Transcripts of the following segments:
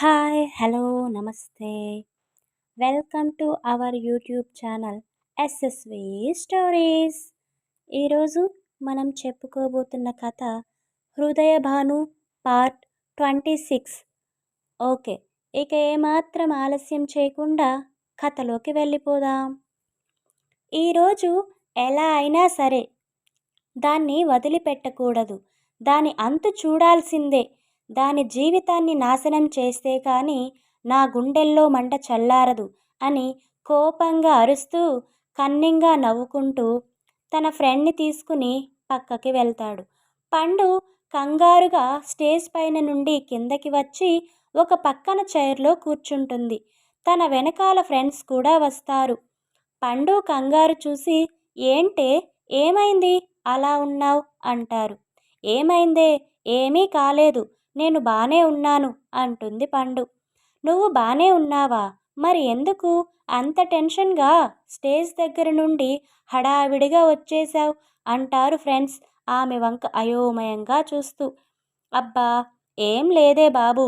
Hi hello namaste. Welcome to our YouTube channel S S V stories ఈరోజు మనం చెప్పుకోబోతున్న కథ Hrudaya Bhanu part twenty six okay ఇక ఏమాత్రం ఆలస్యం చేయకుండా కథలోకి వెళ్ళిపోదాం. ఈరోజు ఎలా అయినా సరే దాన్ని వదిలిపెట్టకూడదు. దాని అంతు చూడాల్సిందే. దాని జీవితాన్ని నాశనం చేస్తే కానీ నా గుండెల్లో మంట చల్లారదు అని కోపంగా అరుస్తూ కన్నింగా నవ్వుకుంటూ తన ఫ్రెండ్ని తీసుకుని పక్కకి వెళ్తాడు. పండు కంగారుగా స్టేజ్ పైన నుండి కిందకి వచ్చి ఒక పక్కన చైర్లో కూర్చుంటుంది. తన వెనకాల ఫ్రెండ్స్ కూడా వస్తారు. పండు కంగారు చూసి ఏంటే? ఏమైంది? అలా ఉన్నావు? అంటారు. ఏమైందే? ఏమీ కాలేదు. నేను బానే ఉన్నాను అంటుంది పండు. నువ్వు బానే ఉన్నావా? మరి ఎందుకు? అంత టెన్షన్గా స్టేజ్ దగ్గర నుండి హడావిడిగా వచ్చేశావు అంటారు ఫ్రెండ్స్ ఆమె వంక అయోమయంగా చూస్తూ. అబ్బా ఏం లేదే బాబు.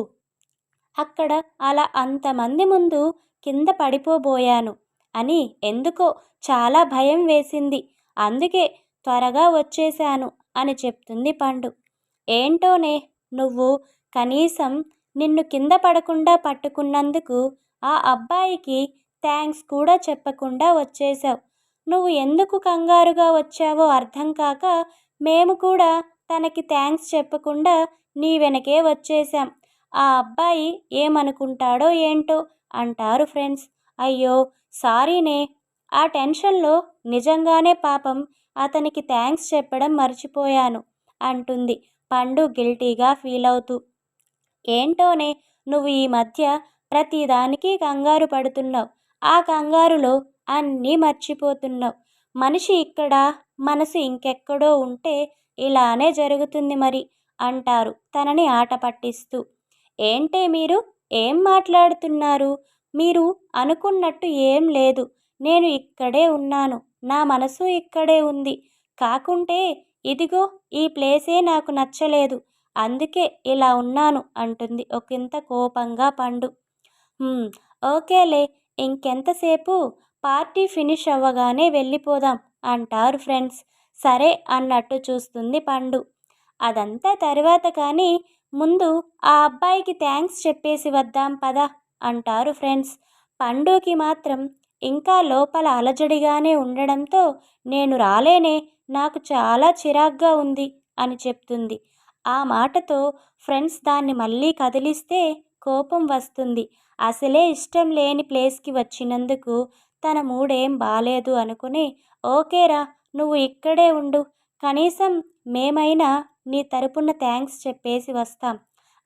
అక్కడ అలా అంతమంది ముందు కింద పడిపోబోయాను అని ఎందుకో చాలా భయం వేసింది. అందుకే త్వరగా వచ్చేశాను అని చెప్తుంది పండు. ఏంటోనే? నువ్వు కనీసం నిన్ను కింద పడకుండా పట్టుకున్నందుకు ఆ అబ్బాయికి థ్యాంక్స్ కూడా చెప్పకుండా వచ్చేశావు. నువ్వు ఎందుకు కంగారుగా వచ్చావో అర్థం కాక మేము కూడా తనకి థ్యాంక్స్ చెప్పకుండా నీ వెనకే వచ్చేశాం. ఆ అబ్బాయి ఏమనుకుంటాడో ఏంటో అంటారు ఫ్రెండ్స్. అయ్యో సారీనే. ఆ టెన్షన్లో నిజంగానే పాపం అతనికి థ్యాంక్స్ చెప్పడం మర్చిపోయాను అంటుంది. పండు గిల్టీగా ఫీల్ అవుతూ ఏంటోనే నువ్వు ఈ మధ్య ప్రతిదానికి కంగారు పడుతున్నావు. ఆ కంగారులో అన్నీ మర్చిపోతున్నావు. మనిషి ఇక్కడ మనసు ఇంకెక్కడో ఉంటే ఇలానే జరుగుతుంది మరి అంటారు తనని ఆట పట్టిస్తూ. ఏంటే మీరు? ఏం మాట్లాడుతున్నారు? మీరు అనుకున్నట్టు ఏం లేదు. నేను ఇక్కడే ఉన్నాను. నా మనసు ఇక్కడే ఉంది. కాకుంటే ఇదిగో ఈ ప్లేసే నాకు నచ్చలేదు. అందుకే ఇలా ఉన్నాను అంటుంది ఒకంత కోపంగా పండు. ఓకేలే ఇంకెంతసేపు? పార్టీ ఫినిష్ అవ్వగానే వెళ్ళిపోదాం అంటారు ఫ్రెండ్స్. సరే అన్నట్టు చూస్తుంది పండు. అదంతా తర్వాత కానీ ముందు ఆ అబ్బాయికి థ్యాంక్స్ చెప్పేసి వద్దాం పదా అంటారు ఫ్రెండ్స్. పండుకి మాత్రం ఇంకా లోపల అలజడిగానే ఉండడంతో నేను రాలేనే నాకు చాలా చిరాగ్గా ఉంది అని చెప్తుంది. ఆ మాటతో ఫ్రెండ్స్ దాన్ని మళ్ళీ కదిలిస్తే కోపం వస్తుంది. అసలే ఇష్టం లేని ప్లేస్కి వచ్చినందుకు తన మూడేం బాలేదు అనుకుని ఓకేరా నువ్వు ఇక్కడే ఉండు. కనీసం మేమైనా నీ తరపున థ్యాంక్స్ చెప్పేసి వస్తాం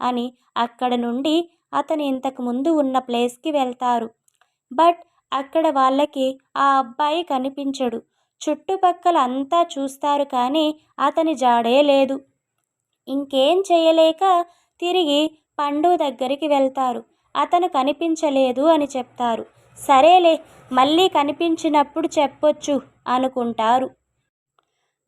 అని అక్కడ నుండి అతను ఇంతకు ముందు ఉన్న ప్లేస్కి వెళ్తారు. బట్ అక్కడ వాళ్ళకి ఆ అబ్బాయి కనిపించడు. చుట్టుపక్కల అంతా చూస్తారు కానీ అతని జాడే లేదు. ఇంకేం చేయలేక తిరిగి పండు దగ్గరికి వెళ్తారు. అతను కనిపించలేదు అని చెప్తారు. సరేలే మళ్ళీ కనిపించినప్పుడు చెప్పొచ్చు అనుకుంటారు.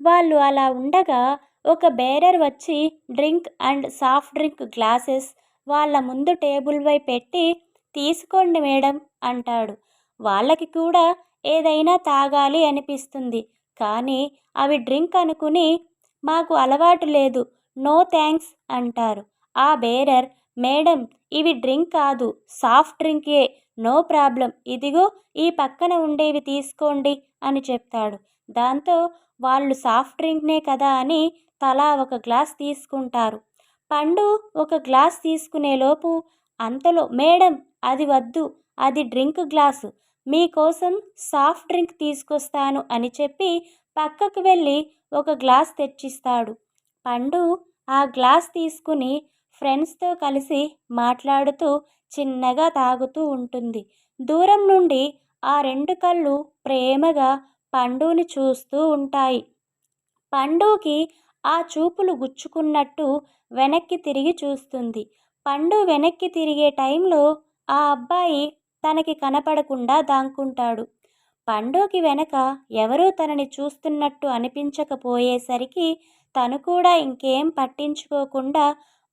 వాళ్ళు అలా ఉండగా ఒక బేరర్ వచ్చి drink and soft drink glasses వాళ్ళ ముందు టేబుల్పై పెట్టి తీసుకోండి మేడం అంటాడు. వాళ్ళకి కూడా ఏదైనా తాగాలి అనిపిస్తుంది. కానీ అవి డ్రింక్ అనుకుని మాకు అలవాటు లేదు. నో థ్యాంక్స్ అంటారు. ఆ బేరర్ మేడం ఇవి డ్రింక్ కాదు. సాఫ్ట్ డ్రింకే. No problem. ఇదిగో ఈ పక్కన ఉండేవి తీసుకోండి అని చెప్తాడు. దాంతో వాళ్ళు సాఫ్ట్ డ్రింక్నే కదా అని తలా ఒక గ్లాస్ తీసుకుంటారు. పండు ఒక గ్లాస్ తీసుకునేలోపు అంతలో మేడం అది వద్దు. అది డ్రింక్ గ్లాసు. మీకోసం సాఫ్ట్ డ్రింక్ తీసుకొస్తాను అని చెప్పి పక్కకు వెళ్ళి ఒక గ్లాస్ తెచ్చిస్తాడు. పండు ఆ గ్లాస్ తీసుకుని ఫ్రెండ్స్తో కలిసి మాట్లాడుతూ చిన్నగా తాగుతూ ఉంటుంది. దూరం నుండి ఆ రెండు కళ్ళు ప్రేమగా పండుని చూస్తూ ఉంటాయి. పండుకి ఆ చూపులు గుచ్చుకున్నట్టు వెనక్కి తిరిగి చూస్తుంది. పండు వెనక్కి తిరిగే టైంలో ఆ అబ్బాయి తనకి కనపడకుండా దాక్కుంటాడు పండోకి వెనక ఎవరూ తనని చూస్తున్నట్టు అనిపించకపోయేసరికి తను కూడా ఇంకేం పట్టించుకోకుండా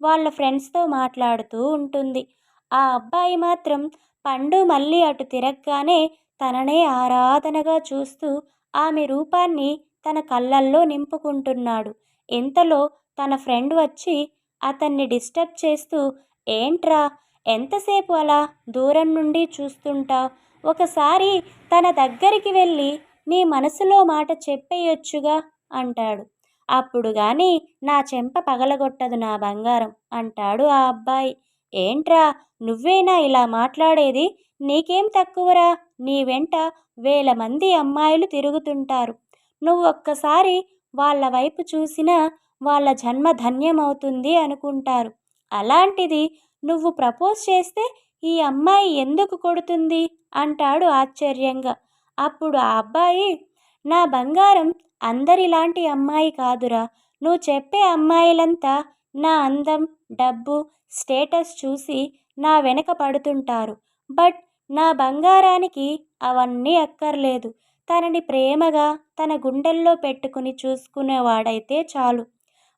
వాళ్ళ ఫ్రెండ్స్తో మాట్లాడుతూ ఉంటుంది. ఆ అబ్బాయి మాత్రం పండు మళ్ళీ అటు తిరగగానే తననే ఆరాధనగా చూస్తూ ఆమె రూపాన్ని తన కళ్ళల్లో నింపుకుంటున్నాడు. ఇంతలో తన ఫ్రెండ్ వచ్చి అతన్ని డిస్టర్బ్ చేస్తూ ఏంట్రా ఎంతసేపు అలా దూరం నుండి చూస్తుంటా? ఒకసారి తన దగ్గరికి వెళ్ళి నీ మనసులో మాట చెప్పేయొచ్చుగా అంటాడు. అప్పుడు గాని నా చెంప పగలగొట్టదు నా బంగారం అంటాడు ఆ అబ్బాయి. ఏంట్రా నువ్వేనా ఇలా మాట్లాడేది? నీకేం తక్కువరా? నీ వెంట వేల మంది అమ్మాయిలు తిరుగుతుంటారు. నువ్వు ఒక్కసారి వాళ్ళ వైపు చూసినా వాళ్ళ జన్మ ధన్యమవుతుంది అనుకుంటారు. అలాంటిది నువ్వు ప్రపోజ్ చేస్తే ఈ అమ్మాయి ఎందుకు కొడుతుంది? అంటాడు ఆశ్చర్యంగా. అప్పుడు ఆ అబ్బాయి నా బంగారం అందరిలాంటి అమ్మాయి కాదురా. నువ్వు చెప్పే అమ్మాయిలంతా నా అందం డబ్బు స్టేటస్ చూసి నా వెనక పడుతుంటారు. బట్ నా బంగారానికి అవన్నీ అక్కర్లేదు. తనని ప్రేమగా తన గుండెల్లో పెట్టుకుని చూసుకునేవాడైతే చాలు.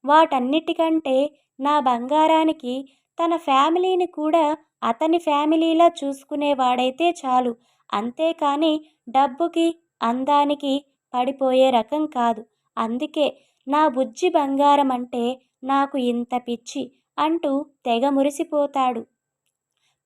వాటన్నిటికంటే నా బంగారానికి తన ఫ్యామిలీని కూడా అతని ఫ్యామిలీలా చూసుకునేవాడైతే చాలు. అంతేకాని డబ్బుకి అందానికి పడిపోయే రకం కాదు. అందుకే నా బుజ్జి బంగారం అంటే నాకు ఇంత పిచ్చి అంటూ తెగ మురిసిపోతాడు.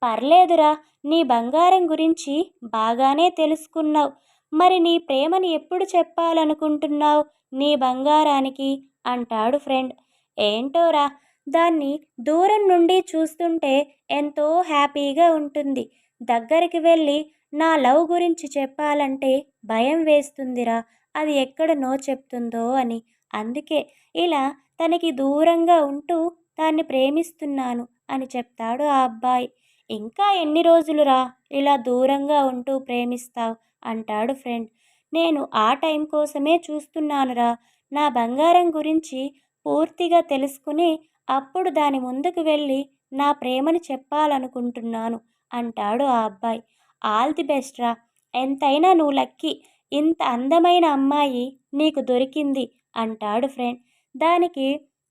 పర్లేదురా నీ బంగారం గురించి బాగానే తెలుసుకున్నావు. మరి నీ ప్రేమని ఎప్పుడు చెప్పాలనుకుంటున్నావు? నీ బంగారానికి అంటాడు ఫ్రెండ్. ఏంటోరా దాన్ని దూరం నుండి చూస్తుంటే ఎంతో హ్యాపీగా ఉంటుంది. దగ్గరికి వెళ్ళి నా లవ్ గురించి చెప్పాలంటే భయం వేస్తుందిరా అది ఎక్కడ నో చెప్తుందో అని. అందుకే ఇలా తనకి దూరంగా ఉంటూ దాన్ని ప్రేమిస్తున్నాను అని చెప్తాడు ఆ అబ్బాయి. ఇంకా ఎన్ని రోజులురా ఇలా దూరంగా ఉంటూ ప్రేమిస్తావు? అంటాడు ఫ్రెండ్. నేను ఆ టైం కోసమే చూస్తున్నానురా. నా బంగారం గురించి పూర్తిగా తెలుసుకుని అప్పుడు దాని ముందుకు వెళ్ళి నా ప్రేమని చెప్పాలనుకుంటున్నాను అంటాడు ఆ అబ్బాయి. ఆల్ ది బెస్ట్ రా. ఎంతైనా నువ్వు లక్కీ. ఇంత అందమైన అమ్మాయి నీకు దొరికింది అంటాడు ఫ్రెండ్. దానికి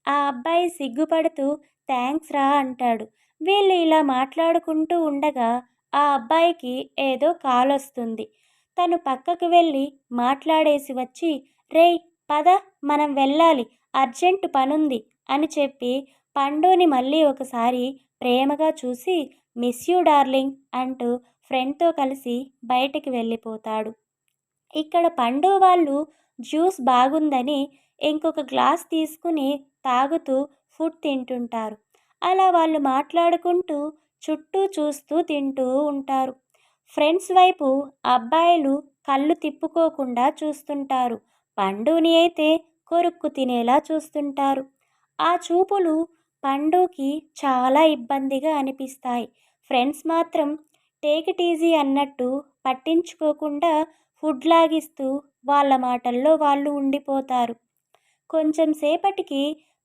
ఆ అబ్బాయి సిగ్గుపడుతూ థ్యాంక్స్ రా అంటాడు. వీళ్ళు ఇలా మాట్లాడుకుంటూ ఉండగా ఆ అబ్బాయికి ఏదో కాల్ వస్తుంది. తను పక్కకు వెళ్ళి మాట్లాడేసి వచ్చి రేయ్ పద మనం వెళ్ళాలి. అర్జెంటు పనుంది. అని చెప్పి పండుని మళ్ళీ ఒకసారి ప్రేమగా చూసి మిస్ యూ డార్లింగ్ అంటూ ఫ్రెండ్తో కలిసి బయటికి వెళ్ళిపోతాడు. ఇక్కడ పండు వాళ్ళు జ్యూస్ బాగుందని ఇంకొక గ్లాస్ తీసుకుని తాగుతూ ఫుడ్ తింటుంటారు. అలా వాళ్ళు మాట్లాడుకుంటూ చుట్టూ చూస్తూ తింటూ ఉంటారు. ఫ్రెండ్స్ వైపు అబ్బాయిలు కళ్ళు తిప్పుకోకుండా చూస్తుంటారు. పండుని అయితే కొరుక్కు తినేలా చూస్తుంటారు. ఆ చూపులు పండుకి చాలా ఇబ్బందిగా అనిపిస్తాయి. ఫ్రెండ్స్ మాత్రం టేక్ ఇట్ ఈజీ అన్నట్టు పట్టించుకోకుండా ఫుడ్ లాగిస్తూ వాళ్ళ మాటల్లో వాళ్ళు ఉండిపోతారు. కొంచెం సేపటికి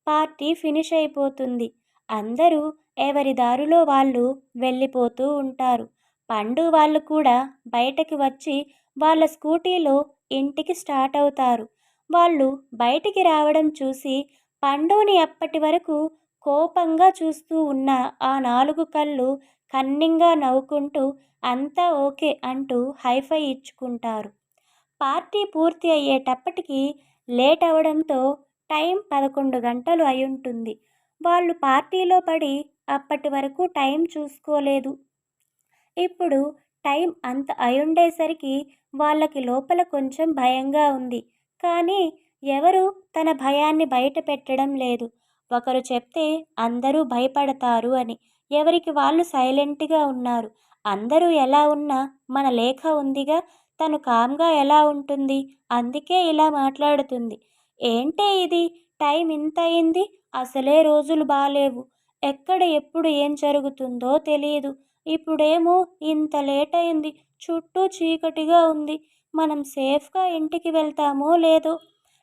పార్టీ ఫినిష్ అయిపోతుంది. అందరూ ఎవరి దారిలో వాళ్ళు వెళ్ళిపోతూ ఉంటారు. పండు వాళ్ళు కూడా బయటకు వచ్చి వాళ్ళ స్కూటీలో ఇంటికి స్టార్ట్ అవుతారు. వాళ్ళు బయటికి రావడం చూసి పండుని అప్పటి వరకు కోపంగా చూస్తూ ఉన్న ఆ నాలుగు కళ్ళు కన్నింగా నవ్వుకుంటూ అంతా ఓకే అంటూ హైఫై ఇచ్చుకుంటారు. పార్టీ పూర్తి అయ్యేటప్పటికి లేట్ అవడంతో టైం పదకొండు గంటలు అయి ఉంటుంది వాళ్ళు పార్టీలో పడి అప్పటి వరకు టైం చూసుకోలేదు. ఇప్పుడు టైం అంత అయుండేసరికి వాళ్ళకి లోపల కొంచెం భయంగా ఉంది. కానీ ఎవరు తన భయాన్ని బయట పెట్టడం లేదు. ఒకరు చెప్తే అందరూ భయపడతారు అని. ఎవరికి వాళ్ళు సైలెంట్గా ఉన్నారు. అందరూ ఎలా ఉన్నా మన లేఖ ఉందిగా. తను కామ్గా ఎలా ఉంటుంది? అందుకే ఇలా మాట్లాడుతుంది. ఏంటే ఇది? టైం ఇంత అయింది. అసలే రోజులు బాలేవు. ఎక్కడ ఎప్పుడు ఏం జరుగుతుందో తెలియదు ఇప్పుడేమో ఇంత లేట్ అయింది. చుట్టూ చీకటిగా ఉంది. మనం సేఫ్గా ఇంటికి వెళ్తామో లేదో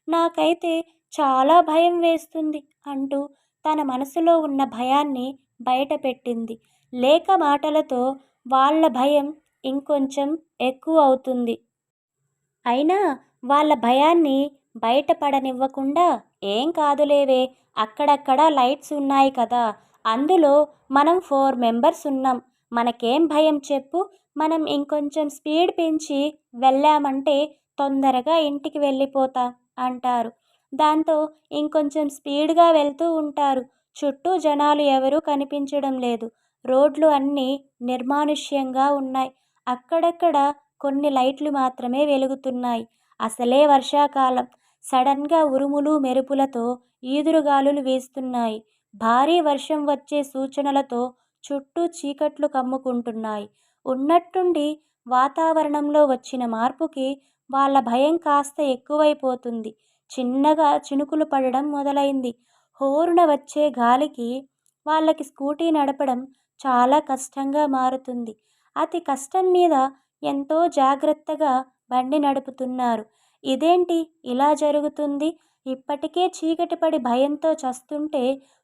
నాకైతే చాలా భయం వేస్తుంది అంటూ తన మనసులో ఉన్న భయాన్ని బయటపెట్టింది. లేక మాటలతో వాళ్ళ భయం ఇంకొంచెం ఎక్కువ అవుతుంది. అయినా వాళ్ళ భయాన్ని బయటపడనివ్వకుండా ఏం కాదులేవే అక్కడక్కడ లైట్స్ ఉన్నాయి కదా అందులో మనం ఫోర్ మెంబర్స్ ఉన్నాం. మనకేం భయం చెప్పు మనం ఇంకొంచెం స్పీడ్ పెంచి వెళ్ళామంటే తొందరగా ఇంటికి వెళ్ళిపోతాం. అంటారు. దాంతో ఇంకొంచెం స్పీడ్గా వెళ్తూ ఉంటారు. చుట్టూ జనాలు ఎవరూ కనిపించడం లేదు. రోడ్లు అన్నీ నిర్మానుష్యంగా ఉన్నాయి. అక్కడక్కడ కొన్ని లైట్లు మాత్రమే వెలుగుతున్నాయి. అసలే వర్షాకాలం. సడన్గా ఉరుములు మెరుపులతో ఈదురుగాలులు వీస్తున్నాయి. భారీ వర్షం వచ్చే సూచనలతో చుట్టూ చీకట్లు కమ్ముకుంటున్నాయి. ఉన్నట్టుండి వాతావరణంలో వచ్చిన మార్పుకి వాళ్ళ భయం కాస్త ఎక్కువైపోతుంది. చిన్నగా చినుకులు పడడం మొదలైంది. హోరున వచ్చే గాలికి వాళ్ళకి స్కూటీ నడపడం చాలా కష్టంగా మారుతుంది. అతి కష్టం మీద ఎంతో జాగ్రత్తగా బండి నడుపుతున్నారు. ఇదేంటి? ఇలా జరుగుతుంది? ఇప్పటికే చీకటి పడి భయంతో చస్తుంటే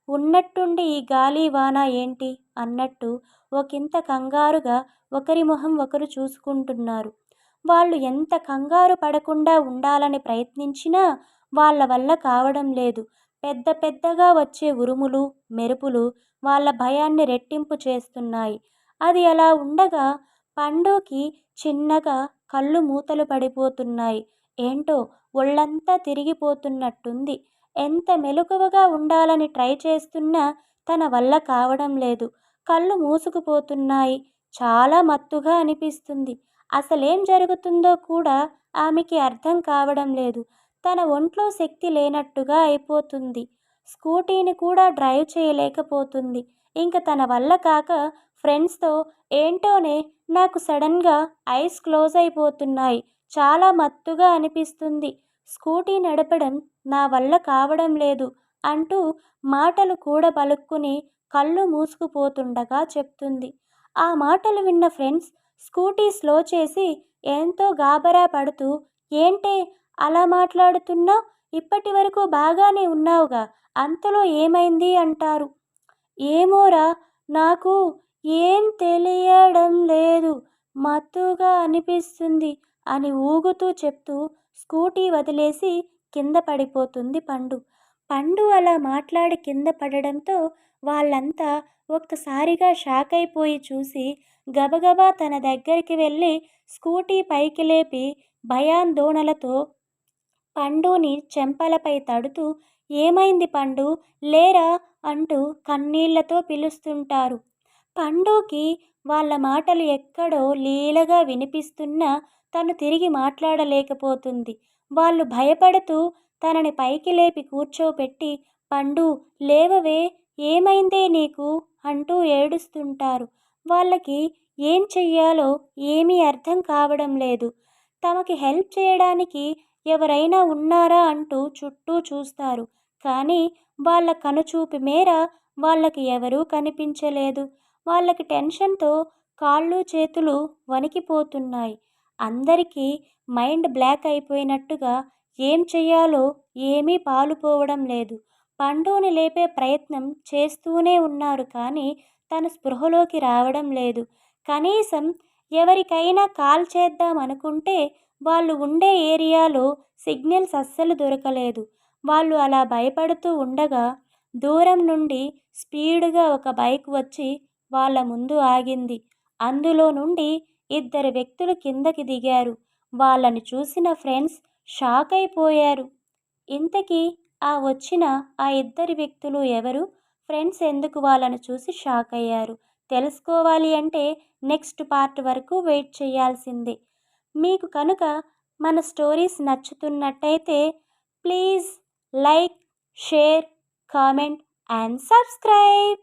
ఉన్నట్టుండి ఈ గాలి వాన ఏంటి? అన్నట్టు ఒకంత కంగారుగా ఒకరి మొహం ఒకరు చూసుకుంటున్నారు. వాళ్ళు ఎంత కంగారు పడకుండా ఉండాలని ప్రయత్నించినా వాళ్ళ వల్ల కావడం లేదు. పెద్ద పెద్దగా వచ్చే ఉరుములు మెరుపులు వాళ్ళ భయాన్ని రెట్టింపు చేస్తున్నాయి. అది అలా ఉండగా పండుకి చిన్నగా కళ్ళు మూతలు పడిపోతున్నాయి. ఏంటో ఒళ్ళంతా తిరిగిపోతున్నట్టుంది. ఎంత మెలకువగా ఉండాలని ట్రై చేస్తున్నా తన వల్ల కావడం లేదు. కళ్ళు మూసుకుపోతున్నాయి. చాలా మత్తుగా అనిపిస్తుంది. అసలేం జరుగుతుందో కూడా ఆమెకి అర్థం కావడం లేదు. తన ఒంట్లో శక్తి లేనట్టుగా అయిపోతుంది. స్కూటీని కూడా డ్రైవ్ చేయలేకపోతుంది. ఇంక తన వల్ల కాక ఫ్రెండ్స్తో ఏంటోనే నాకు సడన్గా ఐస్ క్లోజ్ అయిపోతున్నాయి. చాలా మత్తుగా అనిపిస్తుంది. స్కూటీ నడపడం నా వల్ల కావడం లేదు అంటూ మాటలు కూడా పలుక్కుని కళ్ళు మూసుకుపోతుండగా చెప్తుంది. ఆ మాటలు విన్న ఫ్రెండ్స్ స్కూటీ స్లో చేసి ఎంతో గాబరా పడుతూ ఏంటే అలా మాట్లాడుతున్నావు? ఇప్పటి వరకు బాగానే ఉన్నావుగా అంతలో ఏమైంది? అంటారు. ఏమోరా నాకు ఏం తెలియడం లేదు మత్తుగా అనిపిస్తుంది అని ఊగుతూ చెప్తూ స్కూటీ వదిలేసి కింద పడిపోతుంది పండు. పండు అలా మాట్లాడి కింద పడడంతో వాళ్ళంతా ఒక్కసారిగా షాక్ అయిపోయి చూసి గబగబా తన దగ్గరికి వెళ్ళి స్కూటీ పైకి లేపి భయాందోళనలతో పండుని చెంపలపై తడుతూ ఏమైంది పండు? లేరా? అంటూ కన్నీళ్ళతో పిలుస్తుంటారు. పండుకి వాళ్ళ మాటలు ఎక్కడో లీలగా వినిపిస్తున్నా తను తిరిగి మాట్లాడలేకపోతుంది. వాళ్ళు భయపడుతూ తనని పైకి లేపి కూర్చోపెట్టి పండు లేవవే ఏమైందే నీకు? అంటూ ఏడుస్తుంటారు. వాళ్ళకి ఏం చెయ్యాలో ఏమీ అర్థం కావడం లేదు. తమకి హెల్ప్ చేయడానికి ఎవరైనా ఉన్నారా అంటూ చుట్టూ చూస్తారు. కానీ వాళ్ళ కనుచూపు మేర వాళ్ళకి ఎవరూ కనిపించలేదు. వాళ్ళకి టెన్షన్తో కాళ్ళు చేతులు వణికిపోతున్నాయి. అందరికీ మైండ్ బ్లాక్ అయిపోయినట్టుగా ఏం చెయ్యాలో ఏమీ పాలుపోవడం లేదు. పండుని లేపే ప్రయత్నం చేస్తూనే ఉన్నారు కానీ తన స్పృహలోకి రావడం లేదు. కనీసం ఎవరికైనా కాల్ చేద్దామనుకుంటే వాళ్ళు ఉండే ఏరియాలో సిగ్నల్స్ అస్సలు దొరకలేదు. వాళ్ళు అలా భయపడుతూ ఉండగా దూరం నుండి స్పీడ్గా ఒక బైక్ వచ్చి వాళ్ళ ముందు ఆగింది. అందులో నుండి ఇద్దరు వ్యక్తులు కిందకి దిగారు. వాళ్ళని చూసిన ఫ్రెండ్స్ షాక్ అయిపోయారు ఇంతకీ ఆ వచ్చిన ఆ ఇద్దరు వ్యక్తులు ఎవరు? ఫ్రెండ్స్ ఎందుకు వాళ్ళను చూసి షాక్ అయ్యారు తెలుసుకోవాలి అంటే నెక్స్ట్ పార్ట్ వరకు వెయిట్ చేయాల్సిందే. మీకు కనుక మన stories నచ్చుతున్నట్టయితే please like share comment and subscribe.